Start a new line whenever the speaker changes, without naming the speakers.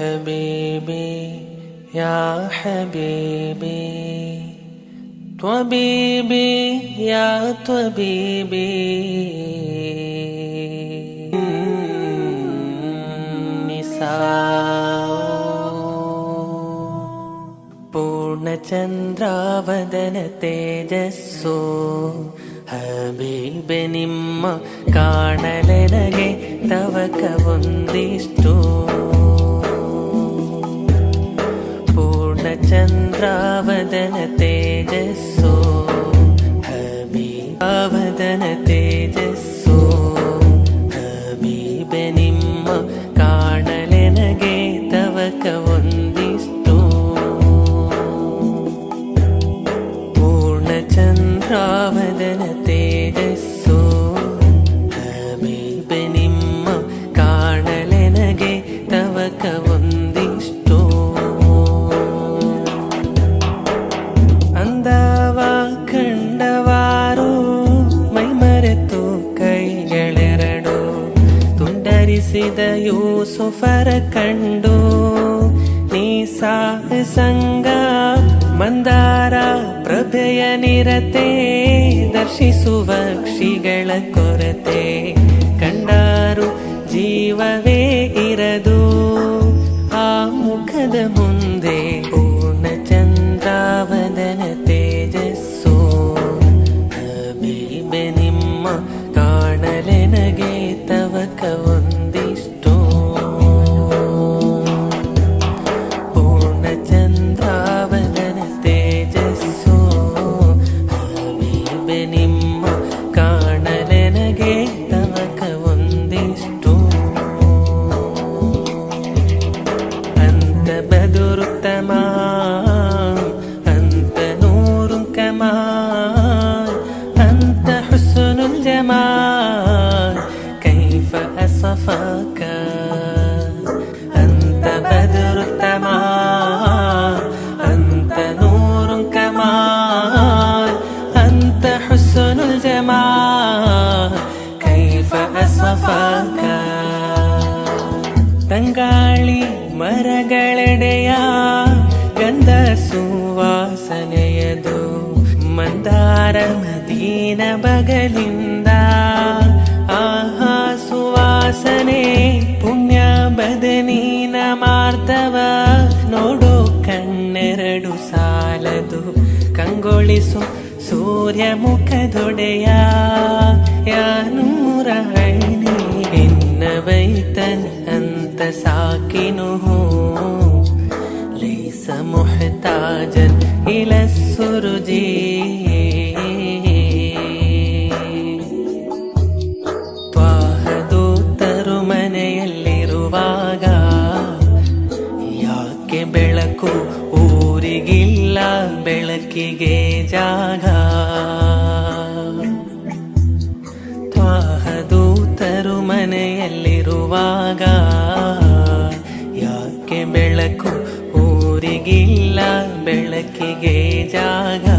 حبيبي يا حبيبي. طبيبي يا طبيبي. النساء പൂർണ്ണചന്ദ്രാവതന തേജസ്സോ ഹബീബനിമ്മ കാണലനകെ തവക്കവുന്ദിഷ്ട तेजस्सु hobby अवदन तेजस्सु हबीबनिम् काणलनगे तव कुन्दि पूर्णचन्द्राव ತುಂಡರಿಸಿದ ಯೂಸುಫರ ಕಂಡು ನೀ ಸಂಗ ಮಂದಾರ ಪ್ರಭೆಯ ನಿರತೆ ದರ್ಶಿಸುವ ಕ್ಷಿಗಳ ಕೊರತೆ ಕಂಡಾರು ಜೀವವೇ ಇರದು ಆ ಮುಖದ ಮುಂದೆ ತಂಗಾಳಿ ಮರಗಳೆಡೆಯ ಗಂಧ ಸುವಾಸನೆಯದು ಮಂದಾರ ನದೀನ ಬಗಲಿಂದ ಆಹಾ ಸುವಾಸನೆ, ಪುಣ್ಯ ಬದನೀನ ಮಾರ್ತವ ನೋಡು ಕಣ್ಣೆರಡು ಸಾಲದು, ಕಂಗೊಳಿಸು ಸೂರ್ಯ ಮುಖದೊಡೆಯ ಯಾನೂರ ಇನ್ನ ಬೈತನ್ ಅಂತ ಸಾಕಿನು ليس محتاجا إلى السرج ತ್ವಾಹದೂತರು ಮನೆಯಲ್ಲಿರುವಾಗ ಯಾಕೆ ಬೆಳಕು ಊರಿಗಿಲ್ಲ ಬೆಳಕಿಗೆ ಜಾಗ ಬೆಳಕು ಊರಿಗಿಲ್ಲ ಬೆಳಕಿಗೆ ಜಾಗ